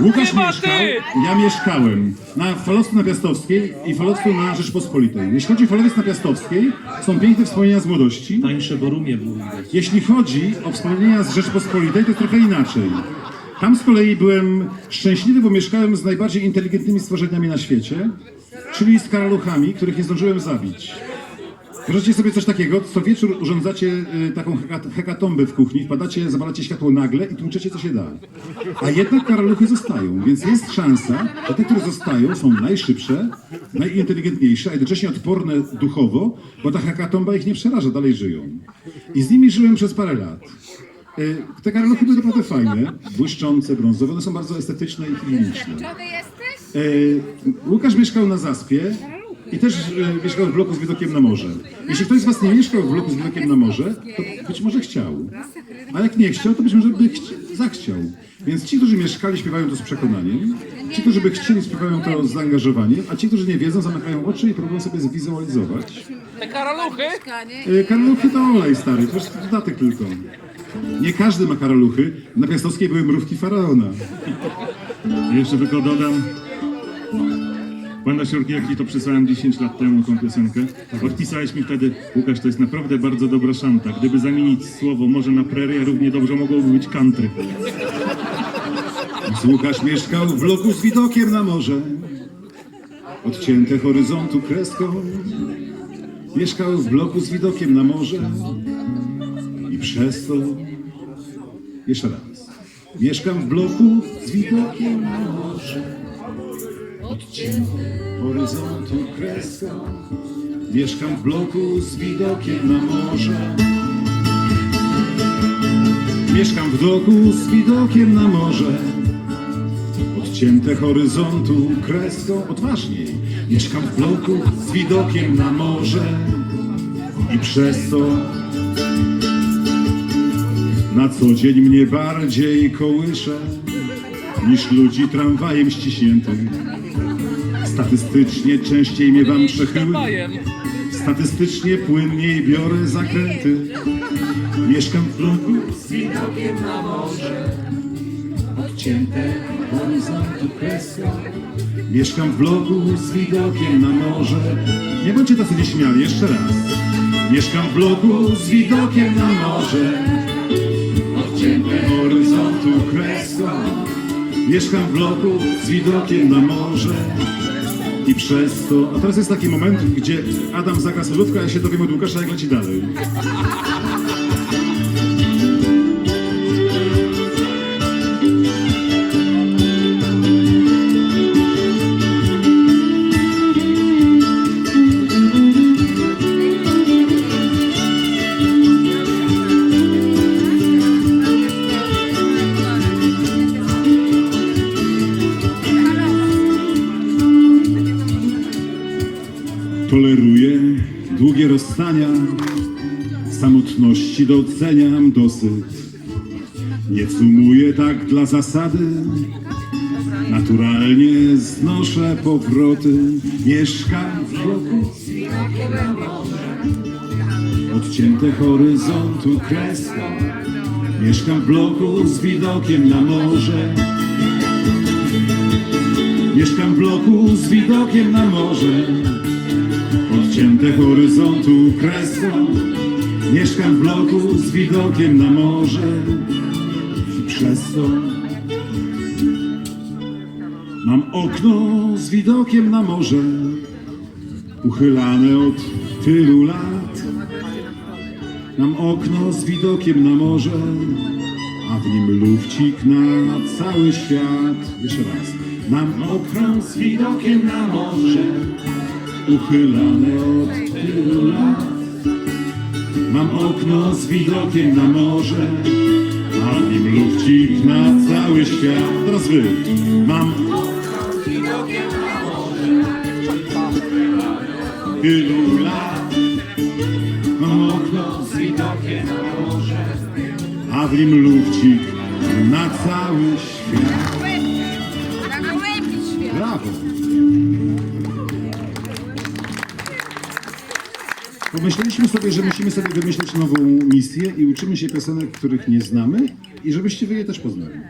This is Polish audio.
Łukasz Chyba mieszkał, ty! ja mieszkałem na Falowcu na Piastowskiej i Falowcu na Rzeczpospolitej. Jeśli chodzi o Falowiec na Piastowskiej, są piękne wspomnienia z młodości. Tańsze Borumie było widać. Jeśli chodzi o wspomnienia z Rzeczpospolitej, to jest trochę inaczej. Tam z kolei byłem szczęśliwy, bo mieszkałem z najbardziej inteligentnymi stworzeniami na świecie, czyli z karaluchami, których nie zdążyłem zabić. Wyobraźcie sobie coś takiego, co wieczór urządzacie y, taką heka- hekatombę w kuchni, wpadacie, zapalacie światło nagle i tłuczecie co się da. A jednak karaluchy zostają, więc jest szansa, że te, które zostają są najszybsze, najinteligentniejsze, a jednocześnie odporne duchowo, bo ta hekatomba ich nie przeraża, dalej żyją. I z nimi żyłem przez parę lat. Y, Te karaluchy były naprawdę fajne, błyszczące, brązowe, one są bardzo estetyczne i kliniczne. Czego jesteś? E, Łukasz mieszkał na Zaspie i też e, mieszkał w bloku z widokiem na morze. Jeśli ktoś z Was nie mieszkał w bloku z widokiem na morze, to być może chciał. A jak nie chciał, to być może by chci- zachciał. Więc ci, którzy mieszkali, śpiewają to z przekonaniem. Ci, którzy by chcieli, śpiewają to z zaangażowaniem. A ci, którzy nie wiedzą, zamykają oczy i próbują sobie zwizualizować. Te karaluchy? E, Karaluchy to olej stary, to jest dodatek tylko. Nie każdy ma karaluchy. Na Piastowskiej były mrówki faraona. Jeszcze tylko dodam. Banda Siorki, jak ci to przysłałem 10 lat temu, tą piosenkę, odpisałeś mi wtedy, Łukasz, to jest naprawdę bardzo dobra szanta. Gdyby zamienić słowo może na prerię, równie dobrze mogłoby być country. Łukasz mieszkał w bloku z widokiem na morze, odcięte horyzontu kreską. Mieszkał w bloku z widokiem na morze i przez to... Jeszcze raz. Mieszkam w bloku z widokiem na morze, odcięte horyzontu kreską. Mieszkam w bloku z widokiem na morze. Mieszkam w bloku z widokiem na morze. Odcięte horyzontu kreską odważniej. Mieszkam w bloku z widokiem na morze. I przez to na co dzień mnie bardziej kołysze niż ludzi tramwajem ściśniętym. Statystycznie częściej miewam przechyły. Statystycznie płynniej biorę zakręty. Mieszkam w bloku z widokiem na morze. Odcięte horyzontu kreską. Mieszkam w bloku z widokiem na morze. Nie bądźcie tacy nieśmiali, jeszcze raz. Mieszkam w bloku z widokiem na morze. Odcięte horyzontu kreską. Mieszkam w bloku z widokiem na morze. Przez to. A teraz jest taki moment, gdzie Adam zagra solówkę, a ja się dowiem od Łukasza, jak leci dalej. Toleruję długie rozstania, samotności doceniam dosyć. Nie cumuję tak dla zasady, naturalnie znoszę powroty. Mieszkam w bloku odcięte horyzontu kreską. Mieszkam w bloku z widokiem na morze. Mieszkam w bloku z widokiem na morze. Odcięte horyzontu kreską Mieszkam w bloku z widokiem na morze. I przez to Mam okno z widokiem na morze Uchylane od tylu lat. Mam okno z widokiem na morze A w nim lufcik na cały świat. Jeszcze raz. Mam okno z widokiem na morze uchylane od tylu lat. Mam okno z widokiem na morze, a w nim lufcik na cały świat. Teraz wy. Mam okno z widokiem na morze, tylu lat. Mam okno z widokiem na morze, a w nim lufcik na cały świat. Na gołębi świat. Brawo! Pomyśleliśmy sobie, że musimy sobie wymyślić nową misję i uczymy się piosenek, których nie znamy i żebyście wy je też poznali.